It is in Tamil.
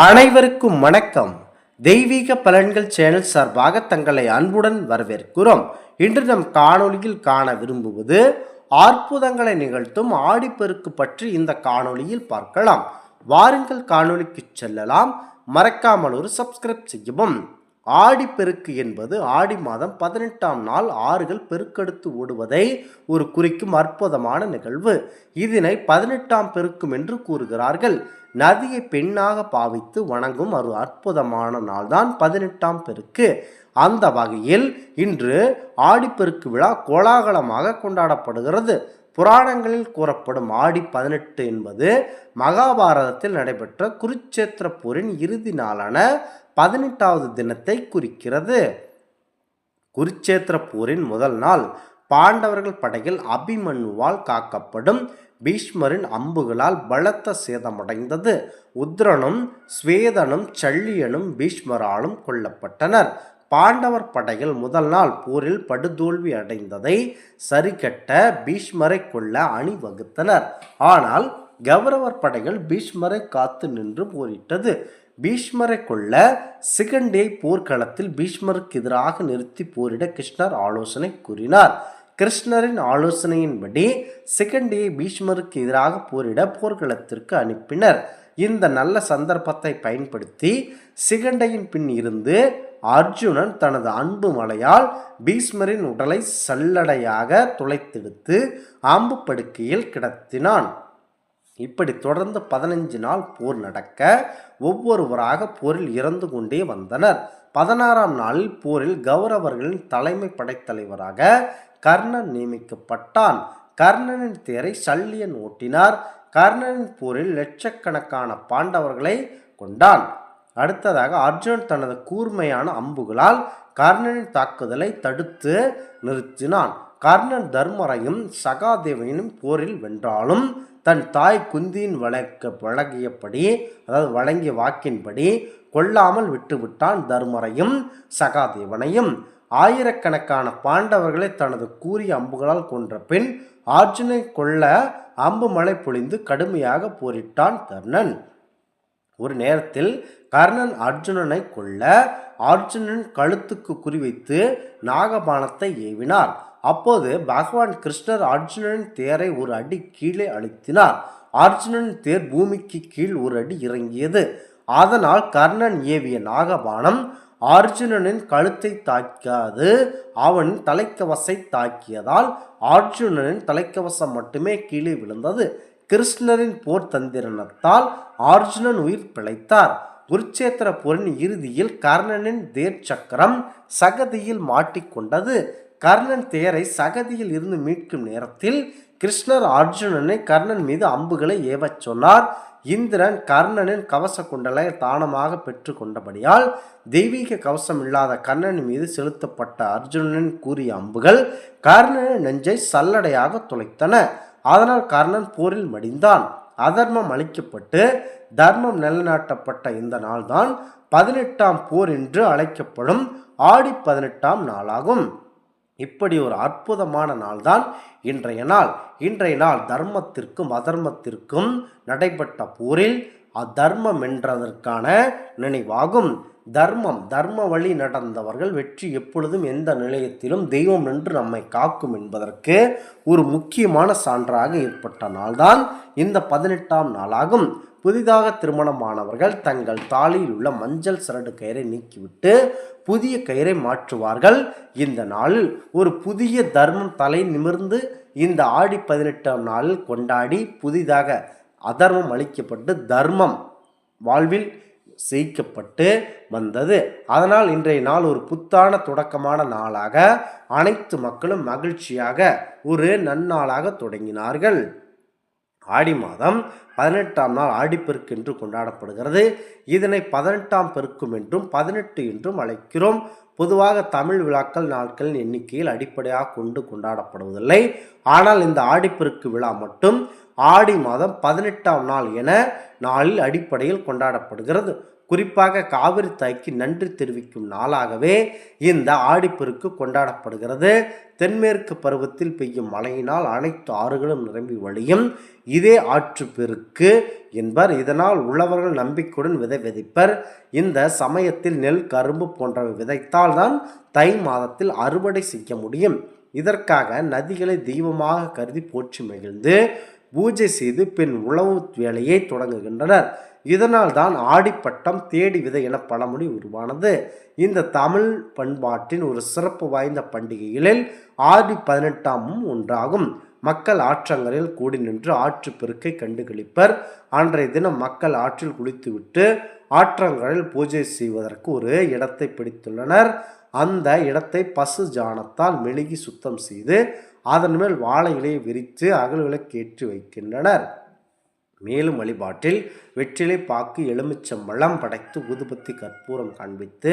அனைவருக்கும் வணக்கம். தெய்வீக பலன்கள் சேனல் சார்பாக தங்களை அன்புடன் வரவேற்கிறோம். இன்று நம் காணொளியில் காண விரும்புவது அற்புதங்களை நிகழ்த்தும் ஆடிப்பெருக்கு பற்றி இந்த காணொளியில் பார்க்கலாம். வாருங்கள் காணொளிக்கு செல்லலாம். மறக்காமல் ஒரு சப்ஸ்கிரைப் செய்யவும். ஆடிப்பெருக்கு என்பது ஆடி மாதம் பதினெட்டாம் நாள் ஆறுகள் பெருக்கெடுத்து ஓடுவதை ஒரு குறிக்கும் அற்புதமான நிகழ்வு. இதனை பதினெட்டாம் பெருக்கும் என்று கூறுகிறார்கள். நதியை பெண்ணாக பாவித்து வணங்கும் ஒரு அற்புதமான நாள்தான் பதினெட்டாம் பெருக்கு. அந்த வகையில் இன்று ஆடிப்பெருக்கு விழா கோலாகலமாக கொண்டாடப்படுகிறது. புராணங்களில் கூறப்படும் ஆடி பதினெட்டு என்பது மகாபாரதத்தில் நடைபெற்ற குருச்சேத்திர போரின் இறுதி நாளான பதினெட்டாவது தினத்தை குறிக்கிறது. குருச்சேத்திர போரின் முதல் நாள் பாண்டவர்கள் படையில் அபிமன்யுவால் காக்கப்படும் பீஷ்மரின் அம்புகளால் பலத்த சேதமடைந்தது. உத்ரனும் ஸ்வேதனும் சல்லியனும் பீஷ்மராலும் கொல்லப்பட்டனர். பாண்டவர் படைகள் முதல் நாள் போரில் படுதோல்வி அடைந்ததை சரிகட்ட பீஷ்மரை கொல்ல அணிவகுத்தனர். ஆனால் கௌரவர் படைகள் பீஷ்மரை காத்து நின்று போரிட்டது. பீஷ்மரை கொல்ல சிகண்டே போர்க்களத்தில் பீஷ்மருக்கு எதிராக நிறுத்தி போரிட கிருஷ்ணர் ஆலோசனை கூறினார். கிருஷ்ணரின் ஆலோசனையின்படி சிகண்டியை பீஷ்மருக்கு எதிராக போரிட போர்க்களத்திற்கு அனுப்பினர். இந்த நல்ல சந்தர்ப்பத்தை பயன்படுத்தி சிகண்டையின் பின் இருந்து அர்ஜுனன் தனது அன்பு மலையால் பீஷ்மரின் உடலை சல்லடையாக துளைத்தெடுத்து ஆம்பு படுக்கையில் கிடத்தினான். இப்படி தொடர்ந்து பதினஞ்சு நாள் போர் நடக்க ஒவ்வொருவராக போரில் இறந்து கொண்டே வந்தனர். பதினாறாம் நாளில் போரில் கௌரவர்களின் தலைமை படைத்தலைவராக கர்ணன் நியமிக்கப்பட்டான். கர்ணனின் தேரை சல்லியன் ஓட்டினார். கர்ணனின் போரில் லட்சக்கணக்கான பாண்டவர்களை கொண்டான். அடுத்ததாக அர்ஜுன் தனது கூர்மையான அம்புகளால் கர்ணனின் தாக்குதலை தடுத்து நிறுத்தினான். கர்ணன் தர்மரையும் சகாதேவனையும் போரில் வென்றாலும் தன் தாய் குந்தியின் வழக்க வழங்கியபடி அதாவது வழங்கிய வாக்கின்படி கொல்லாமல் விட்டுவிட்டான் தர்மரையும் சகாதேவனையும். ஆயிரக்கணக்கான பாண்டவர்களை தனது கூறிய அம்புகளால் கொன்ற பின் அர்ஜுனை கொல்ல அம்பு மழை பொழிந்து கடுமையாக போரிட்டான் கர்ணன். ஒரு நேரத்தில் கர்ணன் அர்ஜுனனை கொல்ல அர்ஜுனன் கழுத்துக்கு குறிவைத்து நாகபானத்தை ஏவினார். அப்போது பகவான் கிருஷ்ணர் அர்ஜுனனின் தேரை ஒரு அடி கீழே அழுத்தினார். அர்ஜுனன் தேர் பூமிக்கு கீழ் ஒரு அடி இறங்கியது. அதனால் கர்ணன் ஏவிய நாகபானம் அர்ஜுனனின் கழுத்தை தாக்காது அவன் தலைக்கவசை தாக்கியதால் அர்ஜுனனின் தலைக்கவசம் மட்டுமே கீழே விழுந்தது. கிருஷ்ணரின் போர் தந்திரனத்தால் அர்ஜுனன் உயிர் பிழைத்தார். குருச்சேத்திர போரின் இறுதியில் கர்ணனின் தேர் சக்கரம் சகதியில் மாட்டிக்கொண்டது. கர்ணன் தேரை சகதியில் இருந்து மீட்கும் நேரத்தில் கிருஷ்ணர் அர்ஜுனனை கர்ணன் மீது அம்புகளை ஏவச் சொன்னார். இந்திரன் கர்ணனின் கவச குண்டலை தானமாக பெற்று கொண்டபடியால் தெய்வீக கவசம் இல்லாத கர்ணன் மீது செலுத்தப்பட்ட அர்ஜுனனின் கூறிய அம்புகள் கர்ணனின் நெஞ்சை சல்லடையாக துளைத்தன. அதனால் கர்ணன் போரில் மடிந்தான். அதர்மம் அளிக்கப்பட்டு தர்மம் நிலைநாட்டப்பட்ட இந்த நாள்தான் பதினெட்டாம் போர் என்று அழைக்கப்படும் ஆடி பதினெட்டாம் நாளாகும். இப்படி ஒரு அற்புதமான நாள்தான் இன்றைய நாள். இன்றைய நாள் தர்மத்திற்கும் அதர்மத்திற்கும் நடைபெற்ற போரில் அதர்மம் என்றதற்கான நினைவாகும். தர்மம் தர்ம வழி நடந்தவர்கள் வெற்றி எப்பொழுதும் எந்த நிலையத்திலும் தெய்வம் என்று நம்மை காக்கும் என்பதற்கு ஒரு முக்கியமான சான்றாக ஏற்பட்ட நாள்தான் இந்த பதினெட்டாம் நாளாகும். புதிதாக திருமணமானவர்கள் தங்கள் தாலியில் உள்ள மஞ்சள் சரடு கயிறை நீக்கிவிட்டு புதிய கயிறை மாற்றுவார்கள். இந்த நாளில் ஒரு புதிய தர்மம் தலை நிமிர்ந்து இந்த ஆடி பதினெட்டாம் நாளில் கொண்டாடி புதிதாக அதர்மம் அழிக்கப்பட்டு தர்மம் வாழ்வில் செய்க்கப்பட்டு வந்தது. அதனால் இன்றைய நாள் ஒரு புத்தான தொடக்கமான நாளாக அனைத்து மக்களும் மகிழ்ச்சியாக ஒரு நன்னாளாக தொடங்கினார்கள். ஆடி மாதம் பதினெட்டாம் நாள் ஆடிப்பெருக்கு என்று கொண்டாடப்படுகிறது. இதனை பதினெட்டாம் பெருக்கும் என்றும் பதினெட்டு என்றும் அழைக்கிறோம். பொதுவாக தமிழ் விழாக்கள் நாட்களின் எண்ணிக்கையில் அடிப்படையாக கொண்டு கொண்டாடப்படுவதில்லை. ஆனால் இந்த ஆடிப்பெருக்கு விழா மட்டும் ஆடி மாதம் பதினெட்டாம் நாள் என நாளில் அடிப்படையில் கொண்டாடப்படுகிறது. குறிப்பாக காவிரி தாய்க்கு நன்றி தெரிவிக்கும் நாளாகவே இந்த ஆடிப்பெருக்கு கொண்டாடப்படுகிறது. தென்மேற்கு பருவத்தில் பெய்யும் மழையினால் அனைத்து ஆறுகளும் நிரம்பி வழியும். இதே ஆற்றுப்பெருக்கு என்பர். இதனால் உள்ளவர்கள் நம்பிக்கையுடன் விதை விதைப்பர். இந்த சமயத்தில் நெல் கரும்பு போன்றவை விதைத்தால் தான் தை மாதத்தில் அறுவடை செய்ய முடியும். இதற்காக நதிகளை தெய்வமாக கருதி போற்றி மகிழ்ந்து பூஜை செய்து பின் உழவு வேலையை தொடங்குகின்றனர். இதனால் தான் ஆடிப்பட்டம் தேடி விதை என பழமொழி உருவானது. இந்த தமிழ் பண்பாட்டின் ஒரு சிறப்பு வாய்ந்த பண்டிகைகளில் ஆடி பதினெட்டாமும் ஒன்றாகும். மக்கள் ஆற்றங்களில் கூடி நின்று ஆற்று பெருக்கை கண்டுகளிப்பர். அன்றைய தினம் மக்கள் ஆற்றில் குளித்துவிட்டு ஆற்றங்களில் பூஜை செய்வதற்கு ஒரு இடத்தை பிடித்துள்ளனர். அந்த இடத்தை பசு ஜானத்தால் மெழுகி சுத்தம் செய்து அதன் மேல் வாழை இலையை விரித்து அகல் விளக்கேற்றி வைக்கின்றனர். மேலும் வழிபாட்டில் வெற்றிலை பாக்கு எலுமிச்சம்பழம் படைத்து ஊதுபத்தி கற்பூரம் காண்பித்து